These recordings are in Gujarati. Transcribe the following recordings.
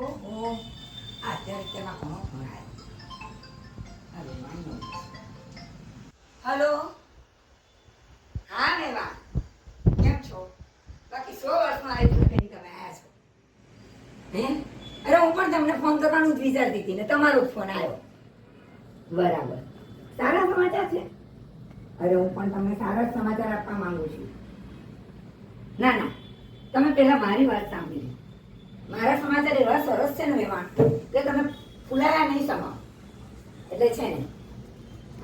ઓહો અત્યારે તેમાં ફોન આવ્યો. અરે માનો હલો? હા, મેવા. કેમ છો? બાકી સો વર્ષમાં આવી તમે હે? અરે, હું પણ તમને ફોન કરવાનું જ વિચારતી હતી ને તમારો ફોન આવ્યો. બરાબર. સારા સમાચાર છે? અરે, હું પણ તમને સારા સમાચાર આપવા માંગુ છું. ના ના. તમે પહેલા મારી વાત સાંભળી મારા સમાચાર એવા સરસ છે ને મહેમાન. કે તમે ફૂલાયા નહીં સમા એટલે છે ને,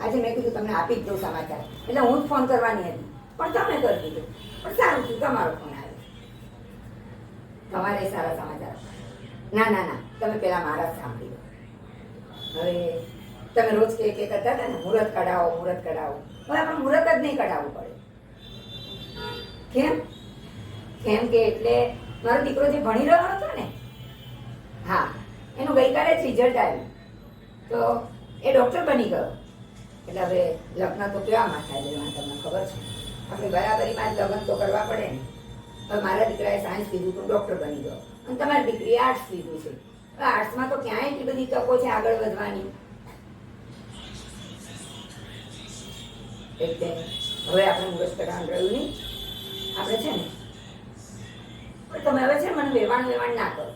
આજે મેં કીધું તમને આપી જ દઉં સમાચાર. એટલે હું જ ફોન કરવાની હતી. પણ તમે કરી દીધું. પણ સારું થયું, તમારો ફોન આવ્યો. તમારે સારા સમાચાર. ના ના ના, તમે પેલા મારા જ સાંભળી લો હવે તમે રોજ કે કે કરતા હતા ને, મુહૂર્ત કઢાવો મુહૂર્ત કઢાવો. હવે આપણે મુહૂર્ત જ નહીં કઢાવવું પડે. કેમ? કેમ કે એટલે મારો દીકરો જે ભણી રહ્યો હતો ને, હા, એનું ગઈકાલે જ રિઝલ્ટ આવ્યું. તો એ ડૉક્ટર બની ગયો. એટલે હવે લગ્ન તો કેવામાં થાય લેવા તમને ખબર છે? આપણે બરાબરીમાં જ લગ્ન તો કરવા પડે ને. હવે મારા દીકરાએ સાયન્સ લીધું તો ડૉક્ટર બની ગયો. અને તમારી દીકરીએ આર્ટ્સ લીધું છે. આર્ટ્સમાં તો ક્યાંય એટલી બધી તકો છે આગળ વધવાની? એટલે હવે આપણે મુરત કરવાનું રહ્યું નહીં. આપણે છે ને તમે હવે છે મને વેવાણ વેવાણ ના કરો.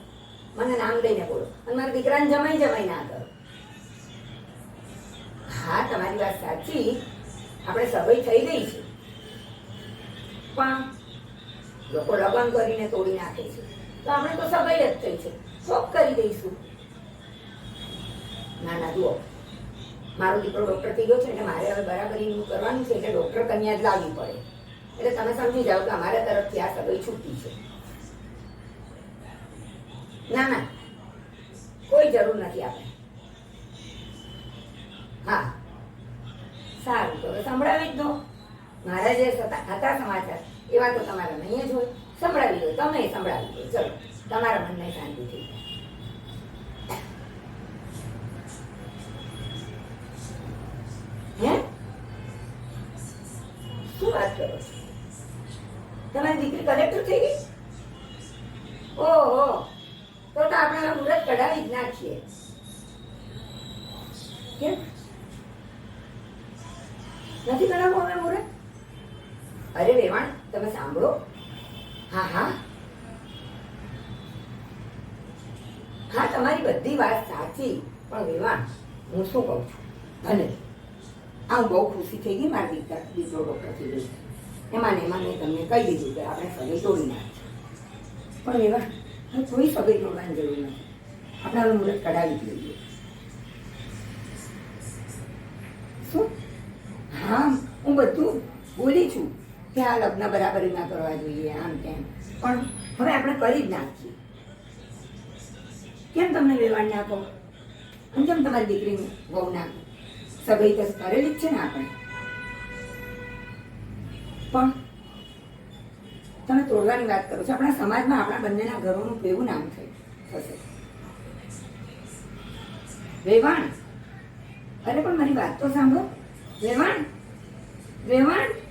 મને નામ દઈને બોલો. અને મારા દીકરાને જમાઈ જમાઈ ના કરો. હા, તમારી વાત સાચી. આપણે સભય થઈ ગઈ છે. પણ લોકો લગ્ન કરીને તોડી નાખે છે. તો આપણે તો સભય જ થઈ છે. શોખ કરી દઈશું. ના ના, જુઓ. મારો દીકરો ડૉક્ટર થઈ ગયો છે એટલે મારે હવે બરાબરીનું કરવાનું છે એટલે ડૉક્ટર કન્યા જ લાવવી પડે. એટલે તમે સમજી જાઓ કે અમારા તરફથી આ સગઈ છૂટી છે. ના ના. કોઈ જરૂર નથી આપણે. હા. સારું, તો સંભળાવી જ દો. મારા જે હતા સમાચાર એવા તો તમારા નહીં જ હોય. સંભળાવી દો, તમે સંભળાવી દો. ચલો, તમારા મનને શાંતિ થઈ જાય. શું વાત કરો તમારી દીકરી કલેક્ટર થઈ ગઈ? ઓહો. તો તો આપણે મુહૂર્ત કઢાવી જ નાખીએ. કેમ? નથી કઢાવવું હવે મુહૂર્ત અરે વેવાણ, તમે સાંભળો. હા હા. હા, તમારી બધી વાત સાચી, પણ વેવાણ, હું શું કહું છું? ભલે. આ બહુ ખુશી થઈ ગઈ મારા દીકરા દીકરો ડૉક્ટર ગઈ એમાં ને એમાં મેં તમને કહી દીધું કે આપણે ફરી તોડી નાખીએ પણ વેવાણ હવે કોઈ સગઈ તોડવાની જરૂર નથી. આપણે હવે મુહૂર્ત કઢાવી જોઈએ શું? હા, હું બધું બોલી છું કે આ લગ્ન બરાબર ના કરવા જોઈએ, આમ તેમ. પણ હવે આપણે કરી જ નાખીએ. કેમ તમને વેવાણ નાખો હું કેમ તમારી દીકરીને વહુ નાખો સગાઈ તો કરેલી જ છે ને આપણે. પણ તમે તોડવાની વાત કરો છો. આપણા સમાજમાં આપણા બંનેના ઘરોનું કેવું નામ થયું. થશે. વેવાણ. અરે પણ મારી વાત તો સાંભળો. વેવાણ. વેવાણ.